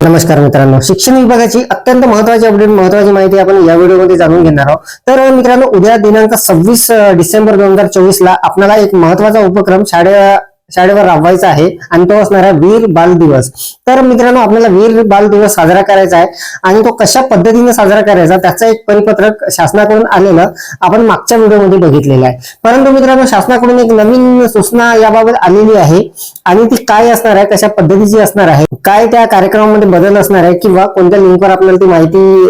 नमस्कार मित्रांनो. शिक्षण विभागाची अत्यंत महत्वाची अपडेट महत्वाची माहिती आपण या व्हिडिओमध्ये जाणून घेणार आहोत. तर मित्रांनो उद्या दिनांक सव्वीस डिसेंबर दोन हजार चोवीस ला आपल्याला एक महत्त्वाचा उपक्रम शाळे शाळेवर राबवायचा आहे आणि तो असणार आहे वीर बाल दिवस. तर मित्रांनो आपल्याला वीर बाल दिवस साजरा करायचा आहे आणि तो कशा पद्धतीने साजरा करायचा त्याचं एक परिपत्रक शासनाकडून आलेलं आपण मागच्या व्हिडिओमध्ये बघितलेलं आहे. परंतु मित्रांनो शासनाकडून एक नवीन सूचना याबाबत आलेली आहे आणि ती काय असणार आहे कशा पद्धतीची असणार आहे काय त्या कार्यक्रमामध्ये बदल असणार आहे किंवा कोणत्या लिंकवर आपल्याला ती माहिती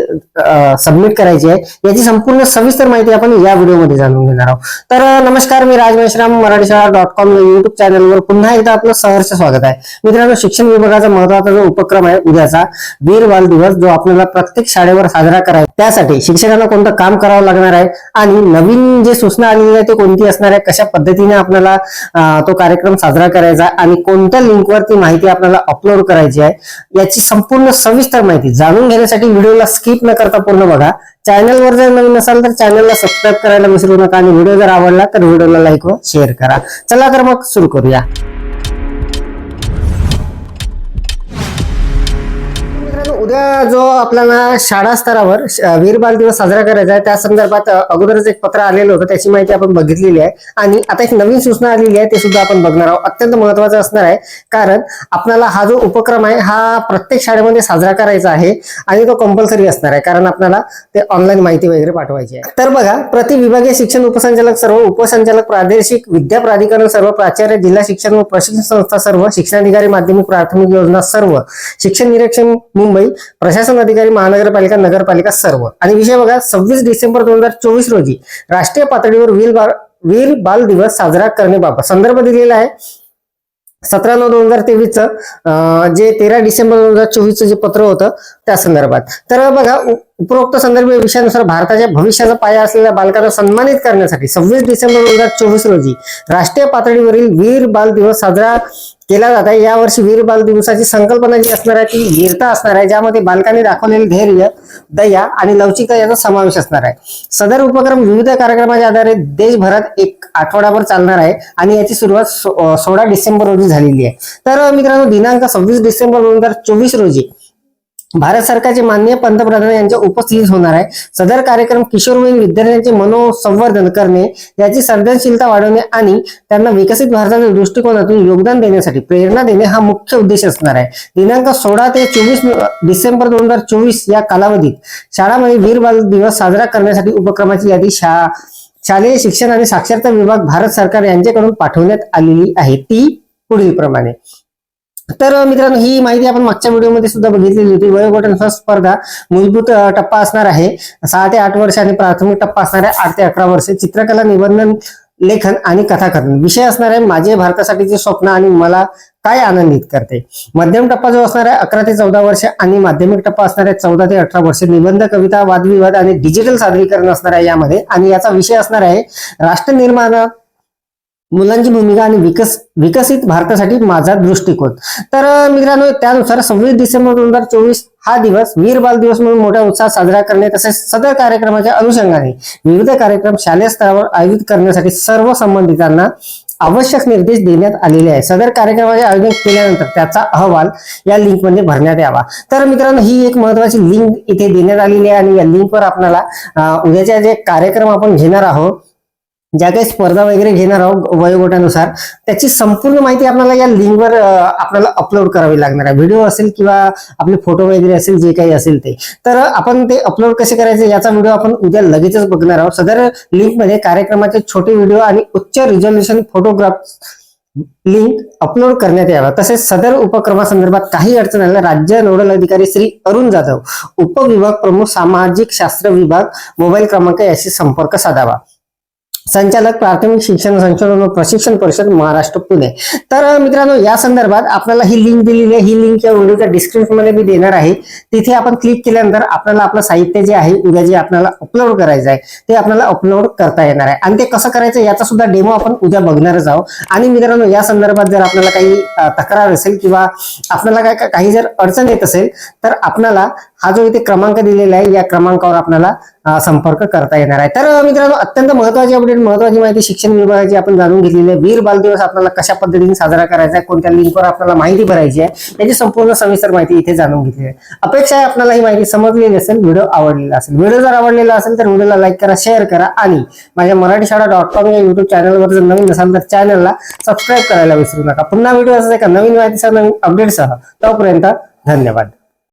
सबमिट करायची आहे याची संपूर्ण सविस्तर माहिती आपण या व्हिडिओमध्ये जाणून घेणार आहोत. तर नमस्कार मी राज मेश्राम मराठी शाळा डॉट कॉम युट्यूब चॅनलवर पुन्हा एकदा आपलं सहर्ष स्वागत आहे. मित्रांनो शिक्षण विभागाचा महत्त्वाचा जो उपक्रम आहे उद्याचा वीर बाल दिवस जो आपल्याला प्रत्येक शाळेवर साजरा करायचा त्यासाठी शिक्षकांना कोणतं काम करावं लागणार आहे आणि नवीन जे सूचना आलेली आहे ते कोणती असणार आहे कशा पद्धतीने आपल्याला तो कार्यक्रम साजरा करायचा आणि कोणत्या लिंकवर ती माहिती आपल्याला अपलोड करायची आहे याची संपूर्ण सविस्तर माहिती जाणून घेण्यासाठी व्हिडिओला स्किप न करता पूर्ण बघा. चॅनलवर जर नवीन असाल तर चॅनलला सबस्क्राईब करायला विसरू नका आणि व्हिडिओ जर आवडला तर व्हिडिओला लाईक व शेअर करा. चला तर मग सुरू करूया. मित्रांनो, उद्या जो आपल्याला शाळा स्तरावर वीरबाल वीर बाल दिवस साजरा करायचा आहे त्या संदर्भात अगोदरच एक पत्र आलेलं होतं त्याची माहिती आपण बघितलेली आहे. आणि आता एक नवीन सूचना आलेली आहे ते सुद्धा आपण बघणार आहोत. अत्यंत महत्वाचं असणार आहे कारण आपल्याला हा जो उपक्रम आहे हा प्रत्येक शाळेमध्ये साजरा करायचा आहे आणि तो कंपल्सरी असणार आहे कारण आपल्याला ते ऑनलाईन माहिती वगैरे पाठवायची आहे. तर बघा प्रति विभागीय शिक्षण उपसंचालक सर्व उपसंचालक प्रादेशिक विद्या प्राधिकरण सर्व प्राचार्य जिल्हा शिक्षण व प्रशिक्षण संस्था सर्व शिक्षणाधिकारी माध्यमिक प्राथमिक योजना सर्व शिक्षण निरीक्षण मुंबई प्रशासन अधिकारी महानगरपालिका नगरपालिका सर्व. आणि विषय बघा सव्वीस डिसेंबर दोन हजार चोवीस रोजी राष्ट्रीय पातळीवर वीर बाल वीर बाल दिवस साजरा करण्याबाबत संदर्भ दिलेला आहे. सतरा नऊ दोन हजार तेवीसचं जे तेरा डिसेंबर दोन हजार चोवीसचं जे पत्र होतं त्या संदर्भात. तर बघा उपरोक्त संदर्भ विषयानुसार भारताच्या भविष्याचा पाया असलेल्या बालकांना सन्मानित करण्यासाठी सव्वीस डिसेंबर दोन हजार चोवीस रोजी राष्ट्रीय पातळीवरील वीर बाल दिवस साजरा केला जात आहे. यावर्षी वीर बाल दिवसाची संकल्पना जी असणार आहे ती वीरता असणार आहे ज्यामध्ये बालकांनी दाखवलेले धैर्य दया आणि लवचिकता याचा समावेश असणार आहे. सदर उपक्रम विविध कार्यक्रमाच्या आधारे देशभरात एक आठवडाभर चालणार आहे आणि याची सुरुवात सोळा डिसेंबर रोजी झालेली आहे. तर मित्रांनो दिनांक सव्वीस डिसेंबर दोन हजार चोवीस रोजी भारत सरकारचे माननीय पंतप्रधान यांच्या उपस्थितीत होणार आहे. सदर कार्यक्रम किशोरवयीन विद्यार्थ्यांचे मनोसंवर्धन करणे याची सर्जनशीलता वाढवणे आणि त्यांना विकसित भारताच्या दृष्टिकोनातून योगदान देण्यासाठी प्रेरणा देणे हा मुख्य उद्देश असणार आहे. दिनांक सोळा ते चोवीस डिसेंबर दोन हजार चोवीस या कालावधीत शाळामध्ये वीर बाल दिवस साजरा करण्यासाठी उपक्रमाची यादी शाळा शालेय शिक्षण आणि साक्षरता विभाग भारत सरकार यांच्याकडून पाठवण्यात आलेली आहे. ती पुढील प्रमाणे तर मित्रांनो ही माहिती आपण मागच्या व्हिडिओमध्ये सुद्धा बघितलेली होती. वयोगटानुसार स्पर्धा मूलभूत टप्पा असणार आहे. सहा ते आठ वर्ष आणि प्राथमिक टप्पा असणार आहे आठ ते अकरा वर्ष. चित्रकला निबंधन लेखन आणि कथाकथन विषय असणार आहे माझे भारतासाठीचे स्वप्न आणि मला काय आनंदित करते? मध्यम टप्पा जो असणार आहे अकरा ते चौदा वर्ष आणि माध्यमिक टप्पा असणार आहे चौदा ते अठरा वर्ष. निबंध कविता वादविवाद आणि डिजिटल सादरीकरण असणार आहे यामध्ये. आणि याचा विषय असणार आहे राष्ट्र निर्माणात मुलांची भूमिका आणि विकस विकसित भारतासाठी माझा दृष्टिकोन. तर मित्रांनो त्यानुसार सव्वीस डिसेंबर दोन हजार चोवीस हा दिवस वीर बाल दिवस म्हणून मोठ्या उत्साहात साजरा करणे तसेच सदर कार्यक्रमाच्या अनुषंगाने विविध कार्यक्रम शालेय स्तरावर आयोजित करण्यासाठी सर्व संबंधितांना आवश्यक निर्देश देण्यात आलेले आहे सदर कार्यक्रमाचे आयोजन केल्यानंतर त्याचा अहवाल या लिंकमध्ये भरण्यात यावा. तर मित्रांनो ही एक महत्वाची लिंक इथे देण्यात आलेली आहे आणि या लिंकवर आपल्याला उद्याच्या जे कार्यक्रम आपण घेणार आहोत ज्या काही स्पर्धा वगैरे घेणार आहोत वयोगटानुसार त्याची संपूर्ण माहिती आपल्याला या लिंकवर आपल्याला अपलोड करावी लागणार आहे. व्हिडिओ असेल किंवा आपले फोटो वगैरे असेल जे काही असेल ते. तर आपण ते अपलोड कसे करायचे याचा व्हिडिओ आपण उद्या लगेचच बघणार आहोत. सदर लिंकमध्ये कार्यक्रमाचे छोटे व्हिडिओ आणि उच्च रिझोल्युशन फोटोग्राफ लिंक अपलोड करण्यात यावा. तसेच सदर उपक्रमासंदर्भात काही अडचण आल्या राज्य नोडल अधिकारी श्री अरुण जाधव उपविभाग प्रमुख सामाजिक शास्त्र विभाग मोबाईल क्रमांक याशी संपर्क साधावा. संचालक प्राथमिक शिक्षण संशोधन व प्रशिक्षण परिषद महाराष्ट्र पुणे. तर मित्रांनो या संदर्भात आपल्याला ही लिंक दिलेली आहे. ही लिंक या व्हिडिओच्या डिस्क्रिप्शनमध्ये मी देणार आहे. तिथे आपण क्लिक केल्यानंतर आपल्याला आपलं साहित्य जे आहे उद्या जे आपल्याला अपलोड करायचं आहे ते आपल्याला अपलोड करता येणार आहे. आणि ते कसं करायचं याचा सुद्धा डेमो आपण उद्या बघणारच आहोत. आणि मित्रांनो या संदर्भात जर आपल्याला काही तक्रार असेल किंवा आपल्याला काय काही जर अडचण येत असेल तर आपल्याला हा जो इथे क्रमांक दिलेला आहे या क्रमांकावर आपल्याला संपर्क करता येणार आहे. तर मित्रांनो अत्यंत महत्वाची अपडेट महत्वाची माहिती शिक्षण विभागाची आपण जाणून घेतलेली आहे. वीर बाल दिवस आपल्याला कशा पद्धतीने साजरा करायचा आहे कोणत्या लिंकवर आपल्याला माहिती भरायची आहे याची संपूर्ण सविस्तर माहिती इथे जाणून घेतली आहे. अपेक्षा आहे आपल्याला ही माहिती समजलेली असेल व्हिडिओ आवडलेला असेल. व्हिडिओ जर आवडलेला असेल तर व्हिडिओला लाईक करा शेअर करा आणि माझ्या मराठी शाळा डॉट कॉम या युट्यूब चॅनलवर जर नवीन असाल तर चॅनलला सबस्क्राईब करायला विसरू नका. पुन्हा व्हिडिओ असाच एका नवीन माहितीसह नवीन अपडेटसह तोपर्यंत धन्यवाद.